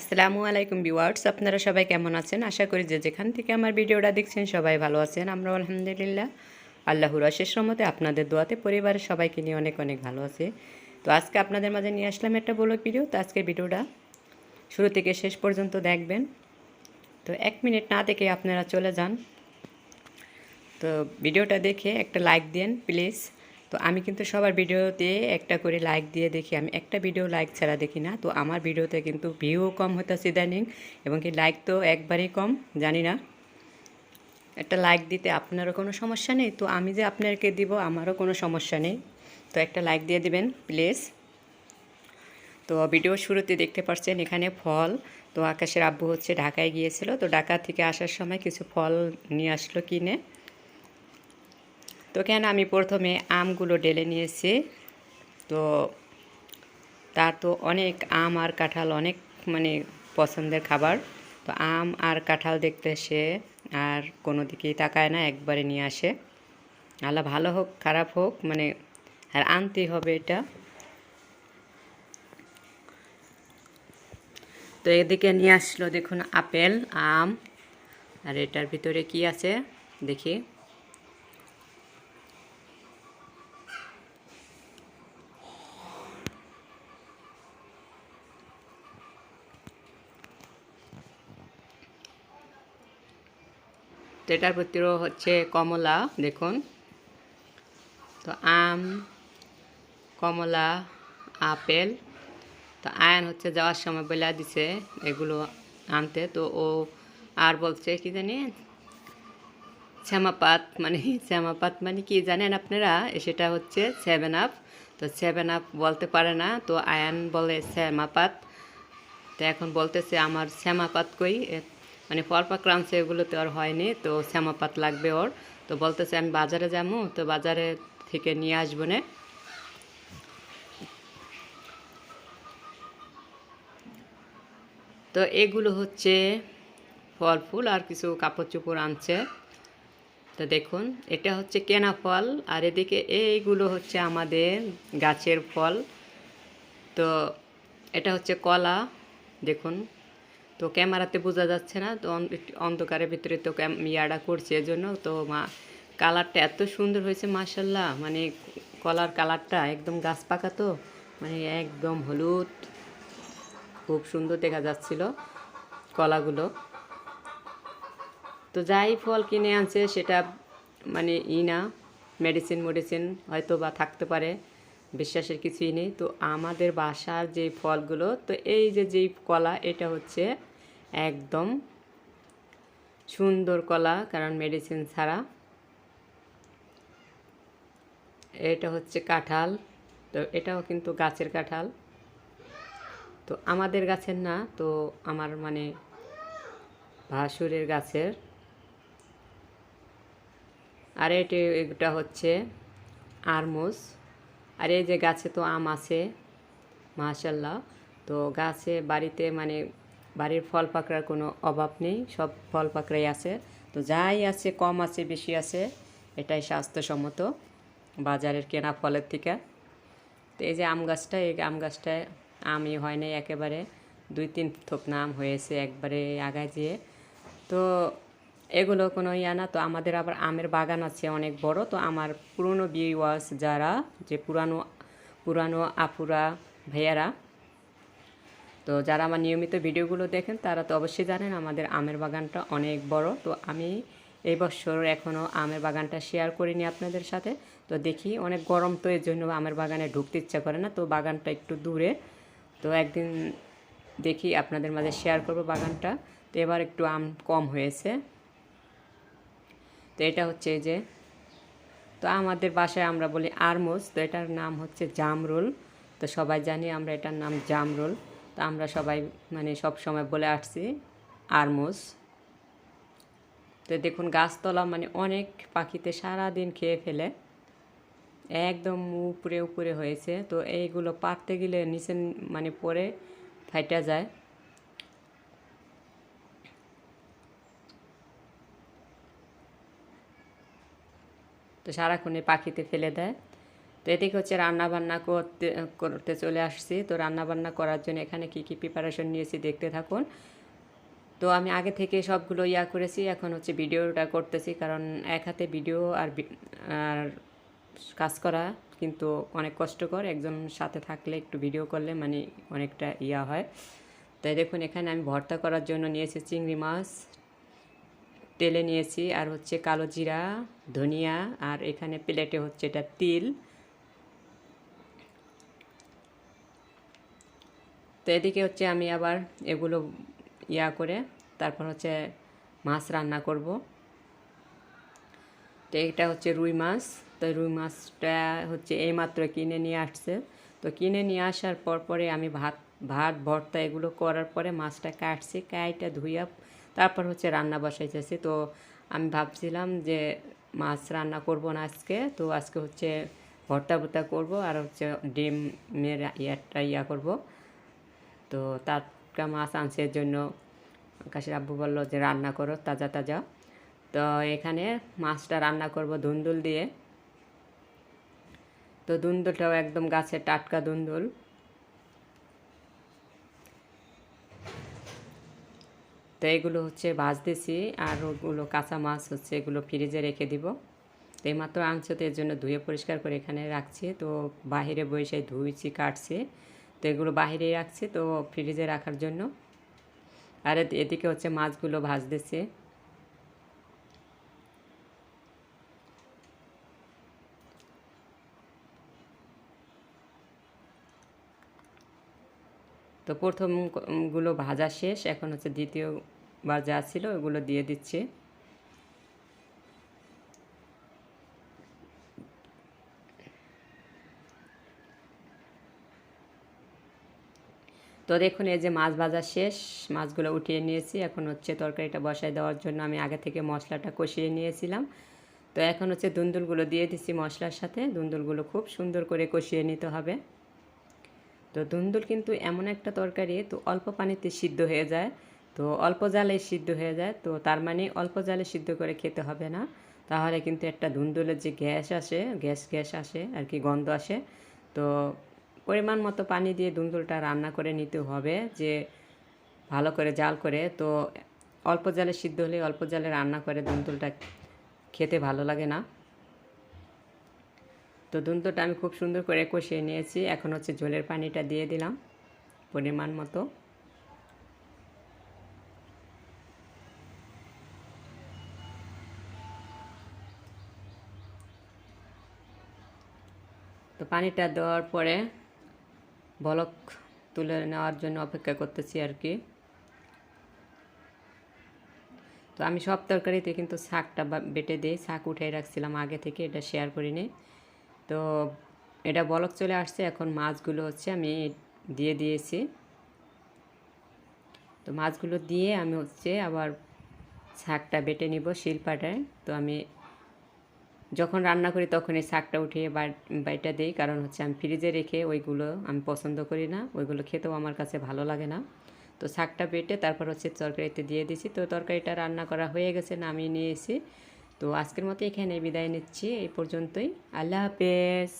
আসসালামু আলাইকুম ভিউয়ার্স, আপনারা সবাই কেমন আছেন? আশা করি যে যেখান থেকে আমার ভিডিওটা দেখছেন সবাই ভালো আছেন আমরা আলহামদুলিল্লাহ। আল্লাহর অশেষ রহমতে আপনাদের দোয়াতে পরিবারের সবাইকে নিয়ে অনেক অনেক ভালো আছে। তো আজকে আপনাদের মাঝে নিয়ে আসলাম একটা বলো ভিডিও, তো আজকের ভিডিওটা শুরু থেকে শেষ পর্যন্ত দেখবেন। তো এক মিনিট না দেখে আপনারা চলে যান। তো ভিডিওটা দেখে একটা লাইক দেন, প্লিজ। তো আমি কিন্তু সবার ভিডিওতে একটা করে লাইক দিয়ে দেখি, আমি একটা ভিডিও লাইক ছাড়া দেখি না। তো আমার ভিডিওতে কিন্তু ভিউও কম হতেছে ইদানিং এবং কি লাইক তো একবারেই কম, জানি না। একটা লাইক দিতে আপনারও কোনো সমস্যা নেই? তো আমি যে আপনাকে দিব, আমারও কোনো সমস্যা নেই। তো একটা লাইক দিয়ে দিবেন প্লিজ তো ভিডিও শুরুতে দেখতে পাচ্ছেন এখানে ফল। তো আকাশের আব্বু হচ্ছে ঢাকায় গিয়েছিল। তো ঢাকা থেকে আসার সময় কিছু ফল নিয়ে আসলো কিনে। তো কেন আমি প্রথমে আমগুলো ডেলে নিয়েছি? তো তার তো অনেক আম আর কাঁঠাল অনেক মানে পছন্দের খাবার। তো আম আর কাঁঠাল দেখতে সে আর কোনো দিকেই তাকায় না, একবারে নিয়ে আসে। আল্লাহ ভালো হোক, খারাপ হোক মানে আর আনতেই হবে এটা। তো এদিকে নিয়ে আসলো দেখুন আপেল, আম। আর এটার ভিতরে কি আছে? দেখি। তো এটার হচ্ছে কমলা, দেখুন। তো আম, কমলা, আপেল, তো আয়ন হচ্ছে যাওয়ার সময় বলে দিছে এগুলো আনতে। তো ও আর বলছে কি জানি, শ্যামাপাত মানে শ্যামাপাত মানে কি জানেন আপনারা? সেটা হচ্ছে সেভেন আপ তো সেভেন আপ বলতে পারে না, তো আয়ান বলে শ্যামাপাত। তো এখন বলতেছে আমার শ্যামাপাত কই? মানে ফল পাকড়ানছে এগুলো তো আর হয়নি, তো শ্যামাপাত লাগবে ওর। তো বলতেছে, আমি বাজারে যাব, তো বাজারে থেকে নিয়ে আসব না। তো এগুলো হচ্ছে ফল ফুল আর কিছু কাপড় চোপড় আনছে। তো দেখুন, এটা হচ্ছে কেনা ফল, আর এদিকে এইগুলো হচ্ছে আমাদের গাছের ফল। তো এটা হচ্ছে কলা, দেখুন। তো ক্যামেরাতে বোঝা যাচ্ছে না, তো অন্ধকারের ভিতরে তো ইয়াটা করছে এজন্য, তো মা, কালারটা এত সুন্দর হয়েছে মার্শাল্লাহ মানে কলার কালারটা একদম গাছ পাকা তো মানে একদম হলুদ, খুব সুন্দর দেখা যাচ্ছিল কলাগুলো। তো যাই ফল কিনে আনছে, সেটা মানে ই না মেডিসিন মেডিসিন হয়তো বা থাকতে পারে, বিশ্বাসের কিছুই নেই। তো আমাদের বাসার যে ফলগুলো, তো এই যে, যেই কলা, এটা হচ্ছে একদম সুন্দর কলা, কারণ মেডিসিন ছাড়া। এটা হচ্ছে কাঁঠাল, তো এটাও কিন্তু গাছের কাঁঠাল। তো আমাদের গাছের না, তো আমার মানে ভাসুরের গাছের। আর এটি, এটা হচ্ছে আরমোস। আর এই যে গাছে তো আম আছে, মাশাল্লাহ। তো গাছে বাড়িতে মানে বাড়ির ফল পাকড়ার কোনো অভাব নেই, সব ফল পাকড়াই আছে। তো যাই আছে, কম আছে, বেশি আছে, এটাই স্বাস্থ্যসম্মত বাজারের কেনা ফলের থেকে। তো এই যে আম গাছটা, এই আম গাছটায় আমই হয় নাই একেবারে। দুই তিন থোপ নাম হয়েছে একবারে আগায় যেয়ে। তো এগুলো কোনো ইয়া না, তো আমাদের আবার আমের বাগান আছে অনেক বড়। তো আমার পুরনো ভিউয়ার্স যারা, যে পুরানো পুরানো আপুরা, ভাইয়ারা তো যারা আমার নিয়মিত ভিডিওগুলো দেখেন, তারা তো অবশ্যই জানেন আমাদের আমের বাগানটা অনেক বড়। তো আমি এই বছর এখনও আমের বাগানটা শেয়ার করিনি আপনাদের সাথে। তো দেখি, অনেক গরম তো এর জন্য আমের বাগানে ঢুকতে ইচ্ছা করে না। তো বাগানটা একটু দূরে। তো একদিন দেখি আপনাদের মাঝে শেয়ার করব বাগানটা। তো এবার একটু আম কম হয়েছে। তো এটা হচ্ছে যে, তো আমাদের বাসায় আমরা বলি আরমোস। তো এটার নাম হচ্ছে জামরুল। তো সবাই জানি আমরা এটার নাম জামরুল। তো আমরা সবাই মানে সব সময় বলে আসছি আরমোস তো দেখুন, গাছতলা মানে অনেক পাখিতে সারা দিন খেয়ে ফেলে, একদম উপরে উপরে হয়েছে। তো এইগুলো পারতে গেলে নিচে মানে পরে ফাইটা যায়। তো সারাক্ষণে পাখিতে ফেলে দেয়। তো এদিকে হচ্ছে রান্না বান্না করতে করতে চলে আসছি। তো রান্না বান্না করার জন্য এখানে কি কি প্রিপারেশন নিয়েছি দেখতে থাকুন। তো আমি আগে থেকে সবগুলো ইয়া করেছি, এখন হচ্ছে ভিডিওটা করতেছি কারণ এক হাতে ভিডিও আর আর কাজ করা কিন্তু অনেক কষ্টকর। একজন সাথে থাকলে একটু ভিডিও করলে মানে অনেকটা ইয়া হয়। তাই দেখুন, এখানে আমি ভর্তা করার জন্য নিয়েছি চিংড়ি মাছ, তেলে নিয়েছি আর হচ্ছে কালো জিরা, ধনিয়া আর এখানে প্লেটে হচ্ছে এটা তিল। তো এদিকে হচ্ছে আমি আবার এগুলো ইয়া করে তারপর হচ্ছে মাছ রান্না করব। তো এটা হচ্ছে রুই মাছ। তো রুই মাছটা হচ্ছে এইমাত্র কিনে নিয়ে আসছে। তো কিনে নিয়ে আসার পর পরে আমি ভাত ভাত, ভর্তা এগুলো করার পরে মাছটা কাটছি, কাইটা ধুইয়া তারপর হচ্ছে রান্না বসাইতেছি। তো আমি ভাবছিলাম যে মাছ রান্না করব না আজকে। তো আজকে হচ্ছে ভর্তা ভর্তা করব আর হচ্ছে ডিমের ইয়ারটা ইয়া করব। তো টাটকা মাছ আনছে জন্য। কাশির আব্বু বলল যে, রান্না করো, তাজা তাজা। তো এখানে মাছটা রান্না করব ধুন্দুল দিয়ে। তো ধুন্দুলটাও একদম গাছের টাটকা ধুন্দুল। তো এগুলো হচ্ছে ভাজতেছি আর ওগুলো কাঁচা মাছ হচ্ছে এগুলো ফ্রিজে রেখে দিব। তো এইমাত্র আনছে, তো এর জন্য ধুয়ে পরিষ্কার করে এখানে রাখছি। তো বাহিরে বসে ধুইছি, কাটছি। তো এগুলো বাহিরেই রাখছি তো ফ্রিজে রাখার জন্য। আর এদিকে হচ্ছে মাছগুলো ভাজতেছি। তো প্রথমগুলো ভাজা শেষ, এখন হচ্ছে দ্বিতীয়বার যা ছিল ওগুলো দিয়ে দিচ্ছি। তো দেখুন, এই যে মাছ ভাজা শেষ, মাছগুলো উঠিয়ে নিয়েছি। এখন হচ্ছে তরকারিটা বসায় দেওয়ার জন্য আমি আগে থেকে মশলাটা কষিয়ে নিয়েছিলাম। তো এখন হচ্ছে দুন্দুলগুলো দিয়ে দিচ্ছি মশলার সাথে। দুন্দুলগুলো খুব সুন্দর করে কষিয়ে নিতে হবে। তো দুন্দুল কিন্তু এমন একটা তরকারি, তো অল্প পানিতে সিদ্ধ হয়ে যায়। তো অল্প জালে সিদ্ধ হয়ে যায়। তো তার মানে অল্প জালে সিদ্ধ করে খেতে হবে না। তাহলে কিন্তু একটা ধুন্দুলের যে গ্যাস আসে, গ্যাস গ্যাস আসে, আর কি গন্ধ আসে। তো পরিমাণ মতো পানি দিয়ে ধুন্দুলটা রান্না করে নিতে হবে, যে ভালো করে জাল করে। তো অল্প জালে সিদ্ধ হলে অল্প জালে রান্না করে ধুন্দুলটা খেতে ভালো লাগে না। তো দুন্তটা আমি খুব সুন্দর করে কষিয়ে নিয়েছি। এখন হচ্ছে ঝোলের পানিটা দিয়ে দিলাম পরিমাণ মতো। তো পানিটা দেওয়ার পরে বলক তুলে নেওয়ার জন্য অপেক্ষা করতেছি আর কি। তো আমি সব তরকারিতে কিন্তু শাকটা বেটে দিই, শাক উঠাই রাখছিলাম আগে থেকে, এটা শেয়ার করিনি। তো এটা বলক চলে আসছে, এখন মাছগুলো হচ্ছে আমি দিয়ে দিয়েছি। তো মাছগুলো দিয়ে আমি হচ্ছে আবার শাকটা বেটে নিব শিলপাটায়। তো আমি যখন রান্না করি তখন এই শাকটা উঠিয়ে বাইটা দিই। কারণ হচ্ছে আমি ফ্রিজে রেখে ওইগুলো আমি পছন্দ করি না। ওইগুলো খেতেও আমার কাছে ভালো লাগে না। তো শাকটা বেটে তারপর হচ্ছে তরকারিতে দিয়ে দিছি। তো তরকারিটা রান্না করা হয়ে গেছে, নামিয়ে নিয়েছি। তো আজকের মতো এখানে বিদায় নিচ্ছি। এই পর্যন্তই। আল্লাহ হাফেজ।